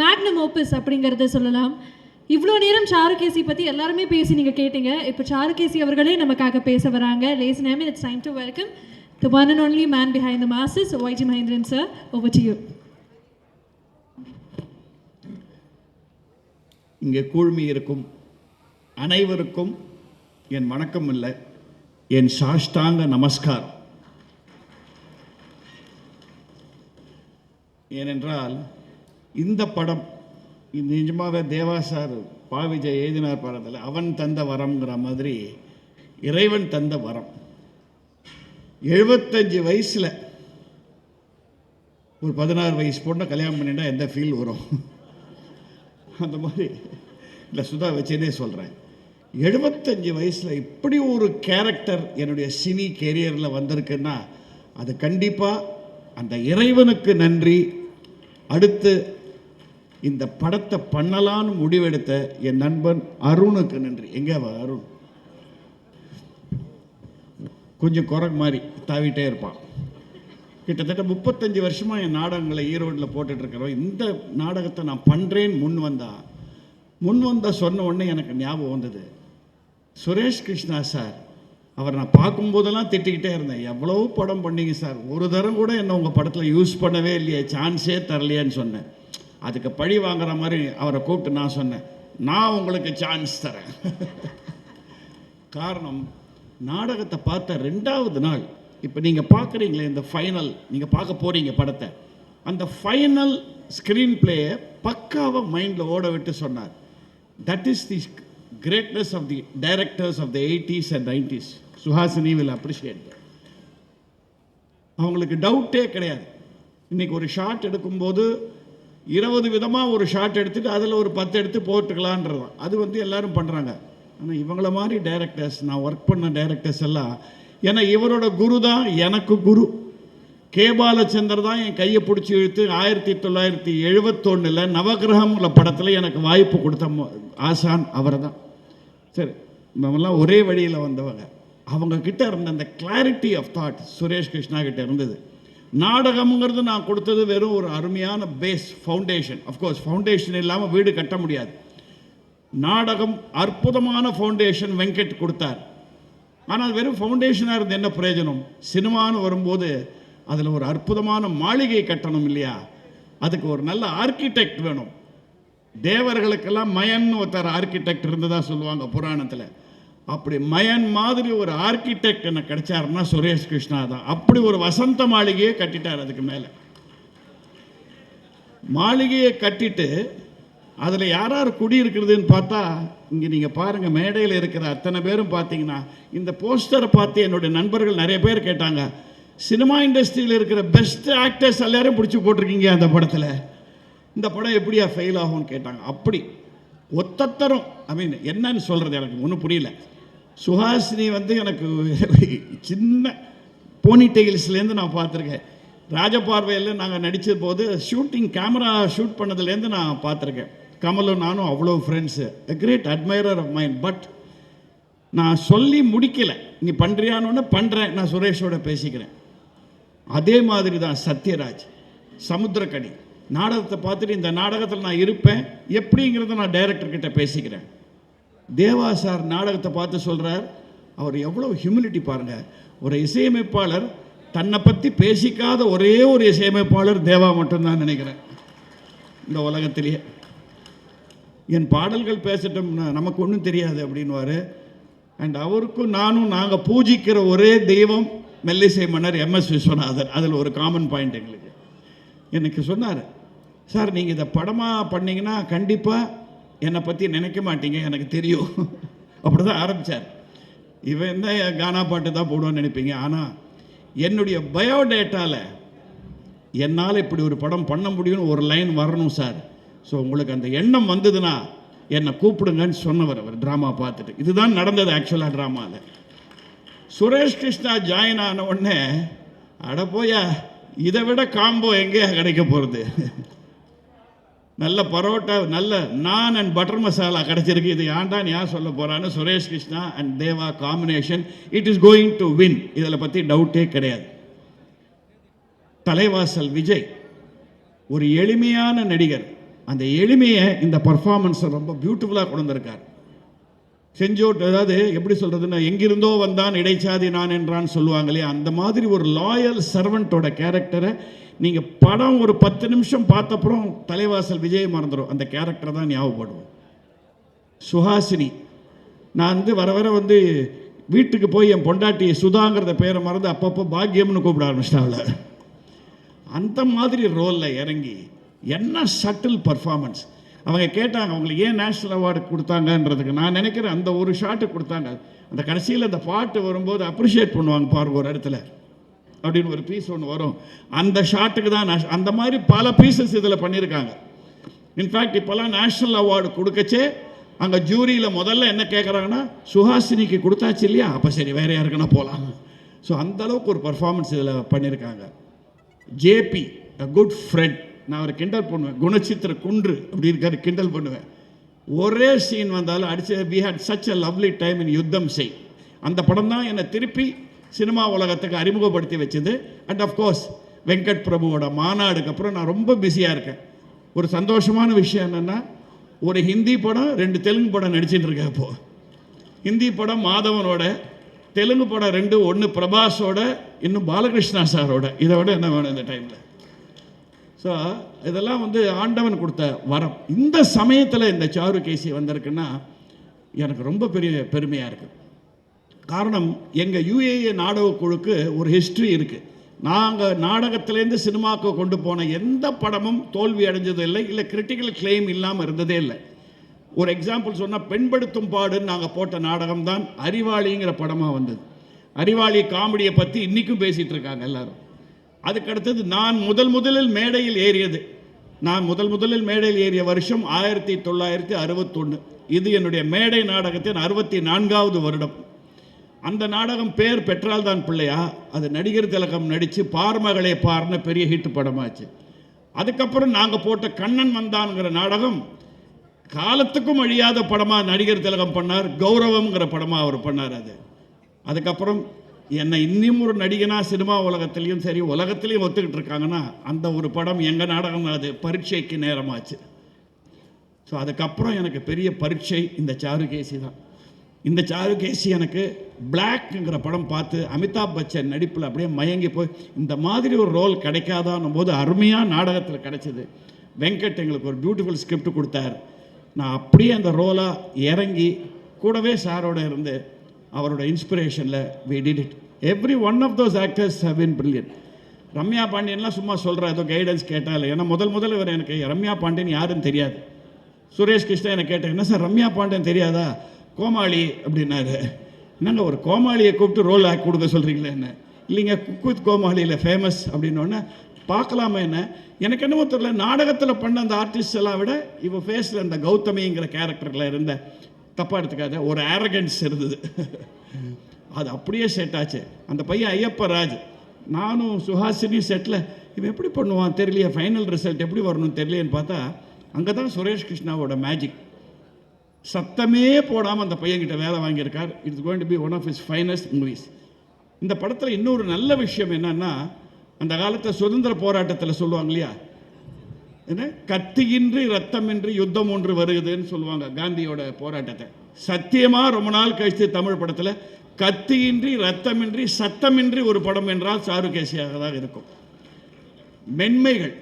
Magnum ஓப்பஸ் அப்படிங்கிறத சொல்லலாம். இவ்வளோ நேரம் சாருகேசி பற்றி எல்லாருமே பேசி நீங்கள் கேட்டீங்க. இப்போ சாருகேசி அவர்களே நமக்காக பேச வராங்க. Last name it's time to welcome the one and only man behind the masses YG Mahendran sir over to you இங்கே கூழ்மி இருக்கும். அனைவருக்கும் என் வணக்கம் இல்லை. என் சாஷ்டாங்க நமஸ்கார் ஏனென்றால் இந்த படம் நிஜமாகவே தேவா சார் பா எழுதினார் படத்தில் அவன் தந்த வரம்ங்கிற மாதிரி இறைவன் தந்த வரம். எழுபத்தஞ்சு வயசில் ஒரு பதினாறு வயசு பொண்ணை கல்யாணம் பண்ணிட்டா எந்த ஃபீல் வரும்? அந்த மாதிரி இல்லை சுதா வச்சேனே சொல்கிறேன் எழுபத்தஞ்சு வயசில் இப்படி ஒரு கேரக்டர் என்னுடைய சினி கெரியரில் வந்திருக்குன்னா அது கண்டிப்பாக அந்த இறைவனுக்கு நன்றி. அடுத்து இந்த படத்தை பண்ணலான்னு முடிவெடுத்த என் நண்பன் அருணுக்கு நன்றி. எங்கே அவ? அருண். கொஞ்சம் குரங்கு மாதிரி தாவிட்டே இருப்பான். கிட்டத்தட்ட முப்பத்தஞ்சு வருஷமாக என் நாடகங்களை ஈரோட்டில் போட்டுட்ருக்கிறோம் இந்த நாடகத்தை நான் பண்ணுறேன்னு முன் வந்தா. முன் வந்தால் சொன்ன உடனே எனக்கு ஞாபகம் வந்தது. சுரேஷ் கிருஷ்ணா சார் அவர் நான் பார்க்கும்போதெல்லாம் திட்டிக்கிட்டே இருந்தேன். எவ்வளோ படம் பண்ணீங்க சார். ஒரு தரம் கூட என்னை உங்கள் படத்தில் யூஸ் பண்ணவே இல்லையே. சான்ஸே தரலையேன்னு சொன்னேன். அதுக்கு பழி வாங்குற மாதிரி அவரை கூப்பிட்டு நான் சொன்னேன். நான் உங்களுக்கு சான்ஸ் தரேன். காரணம் நாடகத்தை பார்த்த ரெண்டாவது நாள் இப்போ நீங்கள் பார்க்குறீங்களே இந்த ஃபைனல் நீங்கள் பார்க்க போகிறீங்க படத்தை. அந்த ஃபைனல் ஸ்க்ரீன் பிளேயை பக்காவாக மைண்டில் ஓட விட்டு சொன்னார். That is the greatness of the directors of the eighties and nineties Suhasini will appreciate அவங்களுக்கு டவுட்டே கிடையாது. இன்றைக்கி ஒரு ஷாட் எடுக்கும்போது இருபது விதமாக ஒரு ஷாட் எடுத்துகிட்டு அதில் ஒரு பத்து எடுத்து போட்டுக்கலான்றது தான் அது வந்து எல்லோரும் பண்ணுறாங்க ஆனால் இவங்கள மாதிரி டைரக்டர்ஸ் நான் ஒர்க் பண்ண டைரக்டர்ஸ் எல்லாம் ஏன்னா இவரோட குரு தான் எனக்கு குரு. கே பாலச்சந்தர் தான் என் கையை பிடிச்சி இழுத்து ஆயிரத்தி தொள்ளாயிரத்தி எழுபத்தொன்னில் நவகிரகம்ல படத்தில் எனக்கு வாய்ப்பு கொடுத்த ஆசான் அவர் தான் சரி நம்மெல்லாம் ஒரே வழியில் வந்தவங்க. அவங்கக்கிட்ட இருந்த அந்த clarity of thought Suresh Krishna கிட்ட இருந்தது. நாடகம்ங்கிறது நான் கொடுத்தது வெறும் ஒரு அருமையான பேஸ் ஃபவுண்டேஷன் அஃப்கோர்ஸ் ஃபவுண்டேஷன் இல்லாமல் வீடு கட்ட முடியாது. நாடகம் அற்புதமான ஃபவுண்டேஷன் வெங்கட் கொடுத்தார். ஆனால் வெறும் ஃபவுண்டேஷனாக இருந்து என்ன பிரயோஜனம்? சினிமான்னு வரும்போது அதில் ஒரு அற்புதமான மாளிகை கட்டணும் இல்லையா? அதுக்கு ஒரு நல்ல ஆர்கிடெக்ட் வேணும். தேவர்களுக்கெல்லாம் மயன் ஒருத்தர் ஆர்கிடெக்ட் இருந்ததாக சொல்லுவாங்க புராணத்தில். அப்படி மயன் மாதிரி ஒரு ஆர்கிடெக்ட் எனக்கு கிடைச்சாருன்னா சுரேஷ் கிருஷ்ணா தான். அப்படி ஒரு வசந்த மாளிகையை கட்டிட்டார் அதுக்கு மேலே. மாளிகையை கட்டிட்டு அதில் யார் யார் குடியிருக்கிறதுன்னு பார்த்தா இங்கே நீங்கள் பாருங்கள் மேடையில் இருக்கிற அத்தனை பேரும் பார்த்தீங்கன்னா இந்த போஸ்டரை பார்த்து என்னுடைய நண்பர்கள் நிறைய பேர் கேட்டாங்க சினிமா இண்டஸ்ட்ரியில் இருக்கிற பெஸ்ட் ஆக்டர்ஸ் எல்லாரும் பிடிச்சி போட்டிருக்கீங்க அந்த படத்தில். இந்த படம் எப்படியா ஃபெயில் ஆகும்னு கேட்டாங்க. அப்படி ஒத்தத்தரும் ஐ மீன் என்னன்னு சொல்கிறது எனக்கு ஒன்றும் புரியல. சுஹாசினி வந்து எனக்கு சின்ன போனி டெயில்ஸ்லேருந்து நான் பார்த்துருக்கேன். ராஜபார்வையில் நாங்கள் நடித்த போது ஷூட்டிங் கேமரா ஷூட் பண்ணதுலேருந்து நான் பார்த்துருக்கேன். கமலும் நானும் அவ்வளோ friends a great admirer of mind but நான் சொல்லி முடிக்கலை. நீ பண்ணுறியான்னு பண்ணுறேன் நான் சுரேஷோட பேசிக்கிறேன். அதே மாதிரி தான் சத்யராஜ். சமுத்திரக்கனி. நாடகத்தை பார்த்துட்டு இந்த நாடகத்தில் நான் இருப்பேன். எப்படிங்கிறத நான் டைரக்டர்கிட்ட பேசிக்கிறேன். தேவா சார் நாடகத்தை பார்த்து சொல்கிறார் அவர் எவ்வளோ ஹியூமிலிட்டி பாருங்கள் ஒரு இசையமைப்பாளர் தன்னை பற்றி பேசிக்காத ஒரே ஒரு இசையமைப்பாளர் தேவா மட்டும்தான் நினைக்கிறேன் இந்த உலகத்திலேயே. என் பாடல்கள் பேசட்டும் நமக்கு ஒன்றும் தெரியாது அப்படின்வாரு அண்ட் அவருக்கும் நானும் நாங்கள் பூஜிக்கிற ஒரே தெய்வம் மெல்லிசை மன்னர் எம்எஸ் விஸ்வநாதன் அதில் ஒரு காமன் பாயிண்ட் எங்களுக்கு. எனக்கு சொன்னார் சார் நீங்கள் இதை படமாக பண்ணிங்கன்னா கண்டிப்பாக என்னை பற்றி நினைக்க மாட்டீங்க எனக்கு தெரியும். அப்படி தான் ஆரம்பித்தார் இவன் தான் கானா பாட்டு தான் போடுவான்னு நினைப்பீங்க. ஆனால் என்னுடைய பயோடேட்டாவில் என்னால் இப்படி ஒரு படம் பண்ண முடியும்னு ஒரு லைன் வரணும் சார். ஸோ உங்களுக்கு அந்த எண்ணம் வந்ததுன்னா என்னை கூப்பிடுங்கன்னு சொன்னவர் அவர் ட்ராமா பார்த்துட்டு. இதுதான் நடந்தது ஆக்சுவலாக ட்ராமாவில் சுரேஷ் கிருஷ்ணா ஜாயின் ஆன உடனே அட போயா இதை விட காம்போ எங்கேயா கிடைக்க போகிறது நல்ல பரோட்டா நல்ல நான் அண்ட் பட்டர் மசாலா கிடச்சிருக்கு. இது ஏன்டான்னு ஏன் சொல்ல போகிறான்னு Suresh Krishna and Deva combination it is going to win இதில் பற்றி டவுட்டே கிடையாது. தலைவாசல் விஜய் ஒரு எளிமையான நடிகர். அந்த எளிமையை இந்த பர்ஃபார்மன்ஸை ரொம்ப பியூட்டிஃபுல்லாக கொண்டு வந்திருக்கார் செஞ்சோட் அதாவது எப்படி சொல்கிறதுன்னா எங்கிருந்தோ வந்தான் இடைச்சாதி நான் என்றான்னு சொல்லுவாங்க இல்லையா அந்த மாதிரி ஒரு லாயல் சர்வெண்ட்டோட கேரக்டரை நீங்கள் படம் ஒரு பத்து நிமிஷம் பார்த்தப்புறம் தலைவாசல் விஜய் மறந்துடும் அந்த கேரக்டர் தான் ஞாபகப்படுவோம் சுஹாசினி. நான் வந்து வர வர வந்து வீட்டுக்கு போய் என் பொண்டாட்டி சுதாங்கிறத பேரை மறந்து அப்பப்போ பாக்கியம்னு கூப்பிட ஆரம்பிச்சிட்டாங்கள அந்த மாதிரி ரோலில் இறங்கி என்ன சட்டில் பர்ஃபார்மன்ஸ் அவங்க கேட்டாங்க அவங்களுக்கு ஏன் நேஷ்னல் அவார்டு கொடுத்தாங்கன்றதுக்கு? நான் நினைக்கிறேன் அந்த ஒரு ஷாட்டு கொடுத்தாங்க. அந்த கடைசியில் அந்த பாட்டு வரும்போது அப்ரிஷியேட் பண்ணுவாங்க பாருங்க ஒரு இடத்துல. அப்படின்னு ஒரு பீஸ் ஒன்று வரும். அந்த ஷாட்டுக்கு தான் நான் அந்த மாதிரி பல பீசஸ் இதில் பண்ணியிருக்காங்க இன்ஃபேக்ட் இப்போல்லாம் நேஷ்னல் அவார்டு கொடுக்கச்சே அங்கே ஜூரியில் முதல்ல என்ன கேட்குறாங்கன்னா சுஹாசினிக்கு கொடுத்தாச்சு இல்லையா? அப்போ சரி வேற யாருக்குன்னா போகலாம் ஸோ அந்தளவுக்கு ஒரு பர்ஃபார்மன்ஸ் இதில் பண்ணியிருக்காங்க ஜேபி அ குட் ஃப்ரெண்ட் நான் ஒரு கிண்டல் பண்ணுவேன். குணச்சித்திர குன்று அப்படி இருக்காரு கிண்டல் பண்ணுவேன். ஒரே சீன் வந்தாலும் அடிச்சு we had such a lovely time in Yuddham Sei அந்த படம் தான் என்னை திருப்பி சினிமா உலகத்துக்கு அறிமுகப்படுத்தி வச்சது. அண்ட் கோர்ஸ் வெங்கட் பிரபுவோட மாநாடுக்கு அப்புறம் நான் ரொம்ப பிஸியாக இருக்கேன். ஒரு சந்தோஷமான விஷயம் என்னென்னா ஒரு ஹிந்தி படம் ரெண்டு தெலுங்கு படம் நடிச்சிட்டு இருக்கேன் இப்போ. ஹிந்தி படம் மாதவனோட தெலுங்கு படம் ரெண்டு ஒன்று பிரபாஸோட இன்னும் பாலகிருஷ்ணா சாரோட. இதை விட என்ன வேணும் இந்த டைமில் ஸோ இதெல்லாம் வந்து ஆண்டவன் கொடுத்த வரம். இந்த சமயத்தில் இந்த சாரு கேசி வந்திருக்குன்னா எனக்கு ரொம்ப பெரிய பெருமையாக இருக்குது காரணம் எங்கள் யுஏஏ நாடக குழுக்கு ஒரு ஹிஸ்ட்ரி இருக்குது நாங்கள் நாடகத்திலேருந்து சினிமாவுக்கு கொண்டு போன எந்த படமும் தோல்வி அடைஞ்சது இல்லை இல்லை கிரிட்டிக்கல் கிளைம் இல்லாமல் இருந்ததே இல்லை. ஒரு எக்ஸாம்பிள் சொன்னால் பெண்படுத்தும் பாடுன்னு நாங்கள் போட்ட நாடகம் தான் அறிவாளிங்கிற படமாக வந்தது. அறிவாளி காமெடியை பற்றி இன்றைக்கும் பேசிகிட்டு இருக்காங்க எல்லாரும். அதுக்கடுத்தது நான் முதல் முதலில் மேடையில் ஏறியது. நான் முதல் முதலில் மேடையில் ஏறிய வருஷம் ஆயிரத்தி தொள்ளாயிரத்தி அறுபத்தொன்று இது என்னுடைய மேடை நாடகத்தின் அறுபத்தி நான்காவது வருடம். அந்த நாடகம் பேர் பெற்றால்தான் பிள்ளையா? அது நடிகர் திலகம் நடித்து பார்மகளே பார்னு பெரிய ஹிட் படமாச்சு. அதுக்கப்புறம் நாங்கள் போட்ட கண்ணன் வந்தான்ங்கிற நாடகம் காலத்துக்கும் அழியாத படமாக நடிகர் திலகம் பண்ணார் கௌரவம்ங்கிற படமாக அவர் பண்ணார் அது. அதுக்கப்புறம் என்னை இன்னும் ஒரு நடிகனா சினிமா உலகத்துலேயும் சரி உலகத்துலேயும் ஒத்துக்கிட்டு இருக்காங்கன்னா அந்த ஒரு படம் எங்கள் நாடகம் அது பரீட்சைக்கு நேரமாச்சு. ஸோ அதுக்கப்புறம் எனக்கு பெரிய பரீட்சை இந்த சாருகேசி தான். இந்த சாருகேசி எனக்கு பிளாக்ங்கிற படம் பார்த்து அமிதாப் பச்சன் நடிப்பில் அப்படியே மயங்கி போய் இந்த மாதிரி ஒரு ரோல் கிடைக்காதான்னும் போது அருமையாக நாடகத்தில் கிடைச்சிது. வெங்கட் எங்களுக்கு ஒரு பியூட்டிஃபுல் ஸ்கிரிப்ட் கொடுத்தார். நான் அப்படியே அந்த ரோலாக இறங்கி கூடவே சாரோட இருந்து அவரோட இன்ஸ்பிரேஷனில் we did it every one of those actors have been brilliant Ramya பாண்டியன்லாம் சும்மா சொல்கிறேன் ஏதோ கைடன்ஸ் கேட்டால் ஏன்னா முதல் முதல் இவர் எனக்கு ரம்யா பாண்டியன் யாருன்னு தெரியாது. சுரேஷ் கிருஷ்ணா என்னை கேட்டேன் என்ன சார் ரம்யா பாண்டியன் தெரியாதா? கோமாளி அப்படின்னாரு. என்னங்க ஒரு கோமாளியை கூப்பிட்டு ரோல் ஆக்கி கொடுக்க சொல்கிறீங்களே என்ன? இல்லைங்க குக் வித் கோமாளியில் ஃபேமஸ் அப்படின்னோடனே பார்க்கலாமா என்ன? எனக்கு என்னமோ தெரியல நாடகத்தில் பண்ண அந்த ஆர்டிஸ்ட் எல்லாம் விட இவ ஃபேஸில் அந்த கௌதமிங்கிற கேரக்டரில் இருந்த தப்பாக எடுத்துக்காத ஒரு ஆரகன்ஸ் இருந்தது. அது அப்படியே செட் ஆச்சு. அந்த பையன் ஐயப்ப ராஜ். நானும் சுஹாசினி செட்டில் இவன் எப்படி பண்ணுவான் தெரியலையே ஃபைனல் ரிசல்ட் எப்படி வரணும்னு தெரியலையேன்னு பார்த்தா அங்கே தான் சுரேஷ் கிருஷ்ணாவோட மேஜிக் சத்தமே போடாமல் அந்த பையன்கிட்ட வேலை வாங்கியிருக்கார். It's going to be one of his finest movies இந்த படத்தில் இன்னொரு நல்ல விஷயம் என்னன்னா அந்த காலத்தை சுதந்திர போராட்டத்தில் சொல்லுவாங்க இல்லையா? என்ன? கத்தியின்றி ரத்தமின்றி யுத்தம் ஒன்று வருகுதுன்னு சொல்லுவாங்க காந்தியோட போராட்டத்தை. சத்தியமாக ரொம்ப நாள் கழித்து தமிழ் படத்தில் கத்தியின்றி ரத்தமின்றி சத்தமின்றி ஒரு படம் என்றால் சாருகேசியாக தான் இருக்கும். மென்மைகள்.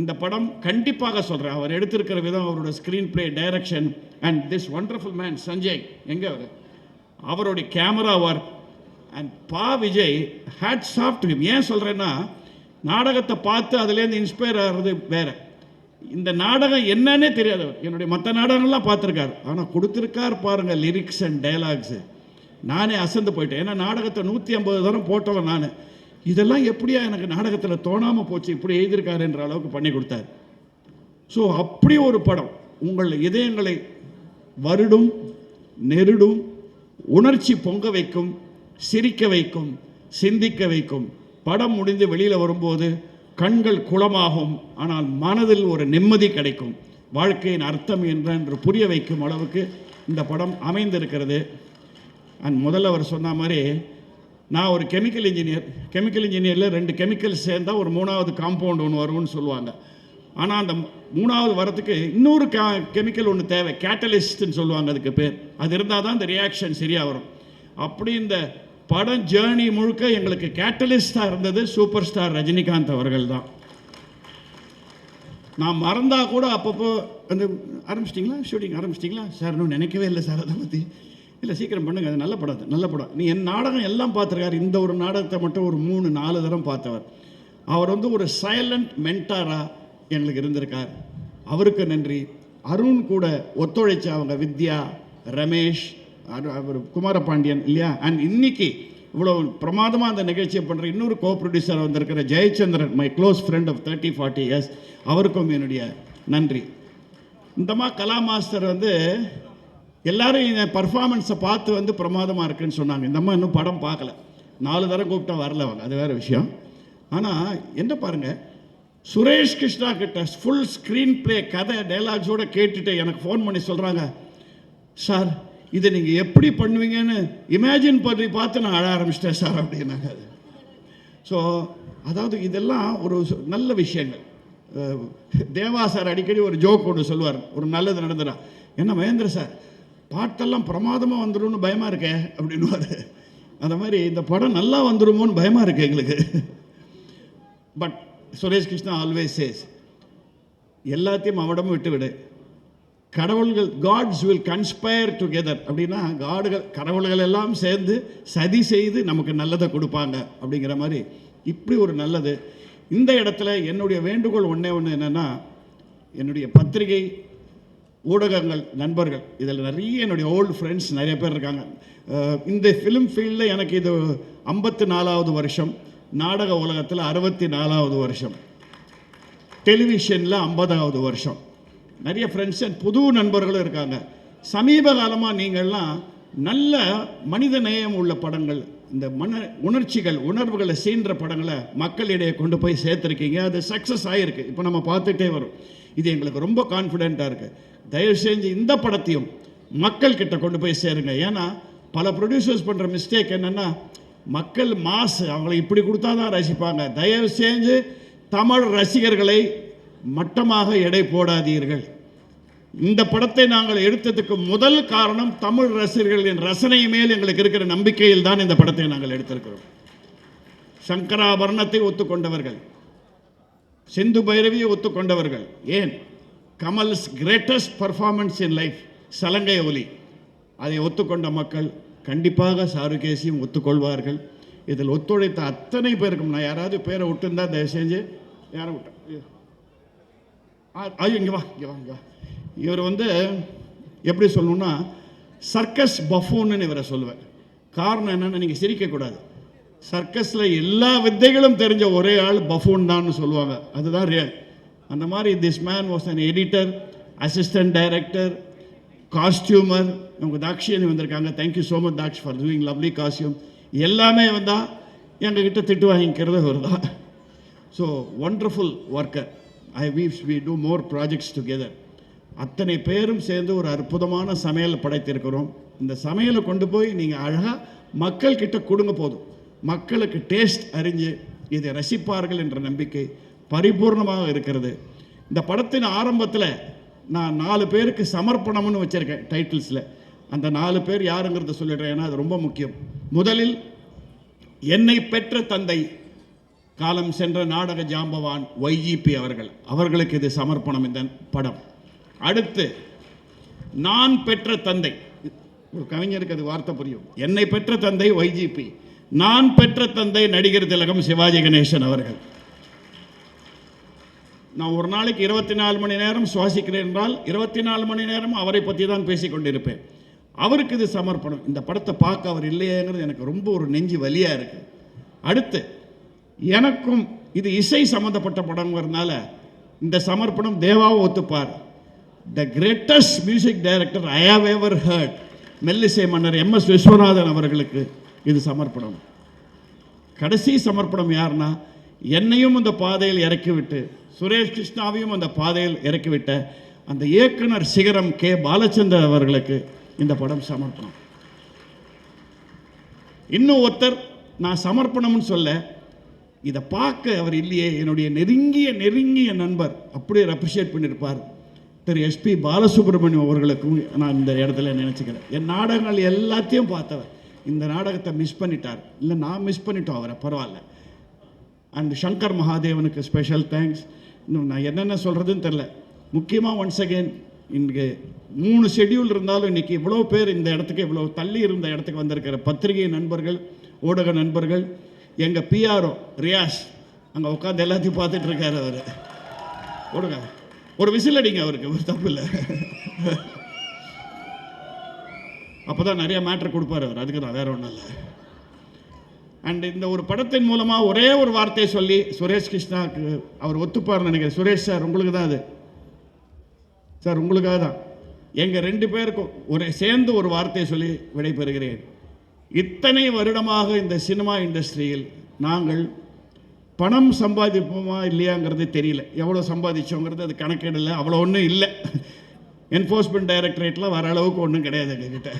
இந்த படம் கண்டிப்பாக சொல்கிறேன் அவர் எடுத்திருக்கிற விதம் அவரோட screen play direction and this wonderful man Sanjay எங்கே அவர்? அவருடைய கேமரா ஒர்க் அண்ட் பா விஜய் ஹேட் சாஃப்ட் ஏன் சொல்கிறேன்னா நாடகத்தை பார்த்து அதுலேருந்து இன்ஸ்பயர் ஆகிறது வேற. இந்த நாடகம் என்னன்னே தெரியாது அவர். என்னுடைய மற்ற நாடகங்கள்லாம் பார்த்துருக்காரு. ஆனால் கொடுத்துருக்கார் பாருங்கள் லிரிக்ஸ் அண்ட் டைலாக்ஸு நானே அசந்து போயிட்டேன். ஏன்னா நாடகத்தை நூற்றி ஐம்பது தரம் போட்டவன் நான். இதெல்லாம் எப்படியா எனக்கு நாடகத்தில் தோணாமல் போச்சு இப்படி எழுதியிருக்காரு என்ற அளவுக்கு பண்ணி கொடுத்தார். ஸோ அப்படி ஒரு படம் உங்கள் இதயங்களை வருடும் நெருடும் உணர்ச்சி பொங்க வைக்கும் சிரிக்க வைக்கும் சிந்திக்க வைக்கும். படம் முடிந்து வெளியில் வரும்போது கண்கள் குளமாகும் ஆனால் மனதில் ஒரு நிம்மதி கிடைக்கும். வாழ்க்கையின் அர்த்தம் என்ன என்று புரிய வைக்கும் அளவுக்கு இந்த படம் அமைந்திருக்கிறது. அண்ட் முதல்ல அவர் சொன்ன மாதிரி நான் ஒரு கெமிக்கல் இன்ஜினியர் கெமிக்கல் இன்ஜினியரில் ரெண்டு கெமிக்கல் சேர்ந்தால் ஒரு மூணாவது காம்பவுண்ட் ஒன்று வரும்னு சொல்லுவாங்க. ஆனால் அந்த மூணாவது வரத்துக்கு இன்னொரு கா கெமிக்கல் ஒன்று தேவை. கேட்டலிஸ்ட்னு சொல்லுவாங்க அதுக்கு பேர். அது இருந்தால் தான் அந்த ரியாக்ஷன் சரியாக வரும். அப்படி இந்த படம் ஜேர்னி முழுக்க எங்களுக்கு கேட்டலிஸ்டாக இருந்தது சூப்பர் ஸ்டார் ரஜினிகாந்த் அவர்கள் தான். நான் மறந்தால் கூட அப்பப்போ அந்த ஆரம்பிச்சிட்டிங்களா? ஷூட்டிங் ஆரம்பிச்சிட்டிங்களா? சார் இன்னும் நினைக்கவே இல்லை சார் அதை பற்றி இல்லை சீக்கிரம் பண்ணுங்க. அது நல்ல படம் நல்ல படம். நீ என் நாடகம் எல்லாம் பார்த்துருக்காரு. இந்த ஒரு நாடகத்தை மட்டும் ஒரு மூணு நாலு தரம் பார்த்தவர். அவர் வந்து ஒரு சைலண்ட் மென்டாராக எங்களுக்கு இருந்திருக்கார். அவருக்கு நன்றி. அருண் கூட ஒத்துழைச்ச அவங்க வித்யா ரமேஷ் அவர் குமாரபாண்டியன் இல்லையா? அண்ட் இன்னைக்கு இவ்வளோ பிரமாதமாக அந்த நிகழ்ச்சியை பண்ணுற இன்னொரு கோ ப்ரொடியூசர் வந்திருக்கிற Jayachandran my close friend of thirty forty years அவருக்கும் என்னுடைய நன்றி. இந்தமா கலா மாஸ்டர் வந்து எல்லாரும் என் பர்ஃபார்மன்ஸை பார்த்து வந்து பிரமாதமாக இருக்குன்னு சொன்னாங்க. இந்த அம்மா இன்னும் படம் பார்க்கல. நாலு தரம் கூப்பிட்டா வரல அவங்க. அது வேறு விஷயம். ஆனால் என்ன பாருங்கள் சுரேஷ் கிருஷ்ணா கிட்ட ஃபுல் ஸ்க்ரீன் ப்ளே கதை டைலாக்ஸோடு கேட்டுட்டு எனக்கு ஃபோன் பண்ணி சொல்கிறாங்க சார் இதை நீங்கள் எப்படி பண்ணுவீங்கன்னு இமேஜின் பண்ணி பார்த்து நான் அழ ஆரம்பிச்சிட்டேன் சார் அப்படின்னாங்க ஸோ அதாவது இதெல்லாம் ஒரு நல்ல விஷயங்கள். தேவா சார் அடிக்கடி ஒரு ஜோக் ஒன்று சொல்லுவார். ஒரு நல்லது நடந்துடா என்ன மகேந்திர சார் பாட்டெல்லாம் பிரமாதமாக வந்துடும்னு பயமாக இருக்கே அப்படின்னுவார். அந்த மாதிரி இந்த படம் நல்லா வந்துடுமோன்னு பயமாக இருக்கு எங்களுக்கு. But Suresh Krishna always says எல்லாத்தையும் அவடமும் விட்டு விடு கடவுள்கள் காட்ஸ் வில் கன்ஸ்பயர் டுகெதர் அப்படின்னா காடுகள் கடவுள்கள் எல்லாம் சேர்ந்து சதி செய்து நமக்கு நல்லதை கொடுப்பாங்க அப்படிங்கிற மாதிரி. இப்படி ஒரு நல்லது. இந்த இடத்துல என்னுடைய வேண்டுகோள் ஒன்றே ஒன்று என்னென்னா என்னுடைய பத்திரிகை ஊடகங்கள் நண்பர்கள் இதில் நிறைய என்னுடைய ஓல்டு ஃப்ரெண்ட்ஸ் நிறைய பேர் இருக்காங்க. இந்த ஃபிலிம் ஃபீல்டில் எனக்கு இது ஐம்பத்தி நாலாவது வருஷம் நாடக உலகத்தில் அறுபத்தி நாலாவது வருஷம். டெலிவிஷனில் ஐம்பதாவது வருஷம். நிறைய ஃப்ரெண்ட்ஸ் அண்ட் புது நண்பர்களும் இருக்காங்க. சமீப காலமாக நீங்கள்லாம் நல்ல மனித நேயம் உள்ள படங்கள் இந்த மன உணர்ச்சிகள் உணர்வுகளை சீன்ற படங்களை மக்களிடையே கொண்டு போய் சேர்த்துருக்கீங்க. அது சக்ஸஸ் ஆகிருக்கு இப்போ நம்ம பார்த்துட்டே வரும். இது எங்களுக்கு ரொம்ப கான்ஃபிடென்ட்டாக இருக்குது தயவு செஞ்சு இந்த படத்தையும் மக்கள் கிட்ட கொண்டு போய் சேருங்க. ஏன்னா பல ப்ரொடியூசர்ஸ் பண்ணுற மிஸ்டேக் என்னென்னா மக்கள் மாசு அவங்களை இப்படி கொடுத்தா தான் ரசிப்பாங்க. தயவு செஞ்சு தமிழ் ரசிகர்களை மட்டமாக எடை போடாதீர்கள். இந்த படத்தை நாங்கள் எடுத்ததுக்கு முதல் காரணம் தமிழ் ரசிகர்களின் ரசனை மேல் எங்களுக்கு இருக்கிற நம்பிக்கையில் தான் இந்த படத்தை நாங்கள் எடுத்திருக்கிறோம். சங்கராபரணத்தை ஒத்துக்கொண்டவர்கள். சிந்து பைரவியை ஒத்துக்கொண்டவர்கள். ஏன்? Kamal's greatest performance in life Salangai Oli. அதை ஒத்துக்கொண்ட மக்கள் கண்டிப்பாக சாருகேசியும் ஒத்துக்கொள்வார்கள். இதில் ஒத்துழைத்த அத்தனை பேருக்கும் நான் யாராவது பேரை விட்டுருந்தா தயவு செஞ்சு யாரை விட்டேன் ஐயோ. இங்கே வா இங்கே வா இங்கே வா. இவர் வந்து எப்படி சொல்லணும்னா சர்க்கஸ் பஃபூன்னு இவரை சொல்லுவேன் காரணம் என்னென்னா நீங்கள் சிரிக்கக்கூடாது சர்க்கஸில் எல்லா வித்தைகளும் தெரிஞ்ச ஒரே ஆள் பஃபூன் தான் சொல்லுவாங்க. அதுதான் ரியல் அந்த மாதிரி this man was an editor assistant director costumer உங்கள் தாக்ஷியனி வந்திருக்காங்க. Thank you so much Daksh for doing lovely costume எல்லாமே வந்தால் எங்ககிட்ட திட்டு வாங்கிக்கிறது ஒரு தான். So wonderful worker I wish we do more projects together அத்தனை பேரும் சேர்ந்து ஒரு அற்புதமான சமையல் படைத்திருக்கிறோம். இந்த சமையலை கொண்டு போய் நீங்கள் அழகாக மக்கள்கிட்ட கொடுங்க போதும். மக்களுக்கு டேஸ்ட் அறிஞ்சு இதை ரசிப்பார்கள் என்ற நம்பிக்கை பரிபூர்ணமாக இருக்கிறது. இந்த படத்தின் ஆரம்பத்தில் நான் நாலு பேருக்கு சமர்ப்பணம்னு வச்சுருக்கேன் டைட்டில்ஸில் அந்த நாலு பேர் யாருங்கிறத சொல்லிடுறேன் ஏன்னா அது ரொம்ப முக்கியம். முதலில் என்னை பெற்ற தந்தை காலம் சென்ற நாடக ஜாம்பவான் வைஜிபி அவர்கள். அவர்களுக்கு இது சமர்ப்பணம் இந்த படம். அடுத்து நான் பெற்ற தந்தை. ஒரு கவிஞருக்கு அது வார்த்தை புரியும். என்னை பெற்ற தந்தை ஒய்ஜிபி நான் பெற்ற தந்தை நடிகர் திலகம் சிவாஜி கணேசன் அவர்கள். நான் ஒரு நாளைக்கு இருபத்தி நாலு மணி நேரம் சுவாசிக்கிறேன் என்றால் இருபத்தி நாலு மணி நேரம் அவரை பற்றி தான் பேசிக்கொண்டிருப்பேன். அவருக்கு இது சமர்ப்பணம். இந்த படத்தை பார்க்க அவர் இல்லையேங்கிறது எனக்கு ரொம்ப ஒரு நெஞ்சு வலியாக இருக்குது அடுத்து எனக்கும் இது இசை சம்மந்தப்பட்ட படங்கிறதுனால இந்த சமர்ப்பணம் தேவாவை ஒத்துப்பார். The greatest music director I have ever heard Mellisai Mannar M S Viswanathan அவர்களுக்கு இது சமர்ப்பணம். கடைசி சமர்ப்பணம் யாருன்னா என்னையும் அந்த பாதையில் இறக்கிவிட்டு சுரேஷ் கிருஷ்ணாவையும் அந்த பாதையில் இறக்கிவிட்ட அந்த இயக்குனர் சிகரம் கே. பாலச்சந்தர் அவர்களுக்கு இந்த படம் சமர்ப்பணம். இன்னும் ஒருத்தர் நான் சமர்ப்பணம்னு சொல்ல இதை பார்க்க அவர் இல்லையே என்னுடைய நெருங்கிய நெருங்கிய நண்பர் அப்படியே அப்ரிஷியேட் பண்ணியிருப்பார். திரு எஸ்பி பாலசுப்ரமணியம் அவர்களுக்கும் நான் இந்த இடத்துல நினச்சிக்கிறேன். என் நாடகங்கள் எல்லாத்தையும் பார்த்தவர். இந்த நாடகத்தை மிஸ் பண்ணிட்டார். இல்லை நான் மிஸ் பண்ணிட்டோம் அவரை பரவாயில்ல. அண்ட் சங்கர் மகாதேவனுக்கு ஸ்பெஷல் தேங்க்ஸ் இன்னும் நான் என்னென்ன சொல்கிறதுன்னு தெரில முக்கியமாக ஒன்ஸ் அகெயின் இன்றைக்கு மூணு ஷெட்யூல் இருந்தாலும் இன்றைக்கி இவ்வளோ பேர் இந்த இடத்துக்கு இவ்வளோ தள்ளி இருந்த இடத்துக்கு வந்திருக்கிற பத்திரிகை நண்பர்கள் ஊடக நண்பர்கள் எங்கள் பிஆர்ஓ ரியாஸ் அங்கே உட்காந்து எல்லாத்தையும் பார்த்துட்டு இருக்காரு அவர். கொடுங்க ஒரு விசில் அடிங்க அவருக்கு ஒரு தப்பு இல்லை. அப்போ தான் நிறைய மேட்ரு கொடுப்பாரு அவர். அதுக்கு தான் வேற ஒன்றும் இல்லை. அண்ட் இந்த ஒரு படத்தின் மூலமாக ஒரே ஒரு வார்த்தையை சொல்லி சுரேஷ் கிருஷ்ணாவுக்கு அவர் ஒத்துப்பார்னு நினைக்கிறேன். சுரேஷ் சார் உங்களுக்கு தான் அது. சார் உங்களுக்காக தான். எங்கள் ரெண்டு பேருக்கும் ஒரே சேர்ந்து ஒரு வார்த்தையை சொல்லி விடைபெறுகிறேன். இத்தனை வருடமாக இந்த சினிமா இண்டஸ்ட்ரியில் நாங்கள் பணம் சம்பாதிப்போமா இல்லையாங்கிறது தெரியல. எவ்வளோ சம்பாதிச்சோங்கிறது அது கணக்கெடலை அவ்வளோ ஒன்றும் இல்லை. என்ஃபோர்ஸ்மெண்ட் டைரக்டரேட்டில் வர அளவுக்கு ஒன்றும் கிடையாது எங்ககிட்ட.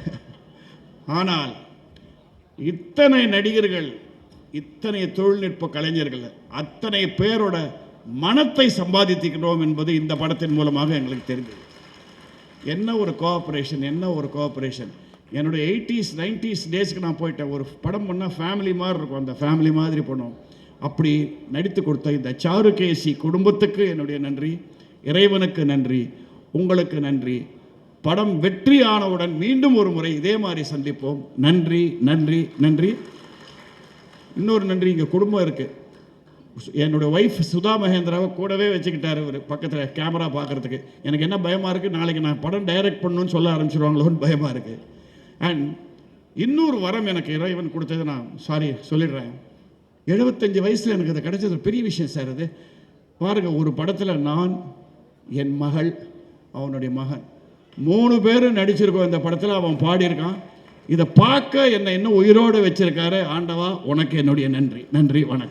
ஆனால் இத்தனை நடிகர்கள் இத்தனை தொழில்நுட்ப கலைஞர்கள் அத்தனை பேரோட மனத்தை சம்பாதித்துக்கிறோம் என்பது இந்த படத்தின் மூலமாக எங்களுக்கு தெரிஞ்சது என்ன ஒரு கோஆப்ரேஷன் என்ன ஒரு கோஆப்ரேஷன் என்னுடைய எயிட்டிஸ் நைன்டிஸ் டேஸ்க்கு நான் போயிட்டேன் ஒரு படம் பண்ணால் ஃபேமிலி மாதிரி இருக்கும். அந்த ஃபேமிலி மாதிரி பண்ணோம் அப்படி நடித்து கொடுத்த இந்த சாருகேசி குடும்பத்துக்கு என்னுடைய நன்றி இறைவனுக்கு நன்றி உங்களுக்கு நன்றி. படம் வெற்றி ஆனவுடன் மீண்டும் ஒரு முறை இதே மாதிரி சந்திப்போம். நன்றி நன்றி நன்றி. இன்னொரு நன்றி இங்கே குடும்பம் இருக்குது என்னோடய ஒய்ஃப் சுதா மகேந்திராவை கூடவே வச்சுக்கிட்டாரு ஒரு பக்கத்தில் கேமரா பார்க்குறதுக்கு. எனக்கு என்ன பயமாக இருக்குது நாளைக்கு நான் படம் டைரக்ட் பண்ணணும்னு சொல்ல ஆரம்பிச்சிருவாங்களோன்னு பயமாக இருக்குது அண்ட் இன்னொரு வரம் எனக்கு இறைவன் கொடுத்தது நான் சாரி சொல்லிடுறேன். எழுபத்தஞ்சு வயசில் எனக்கு அது கிடைச்சது பெரிய விஷயம் சார் அது. பாருங்க ஒரு படத்தில் நான் என் மகள் அவனுடைய மகன். மூணு பேரும் நடிச்சிருக்கோம். இந்த படத்தில் அவன் பாடியிருக்கான். இதை பார்க்க என்னை இன்னும் உயிரோடு வச்சிருக்காரு. ஆண்டவா உனக்கு என்னுடைய நன்றி. நன்றி வணக்கம்.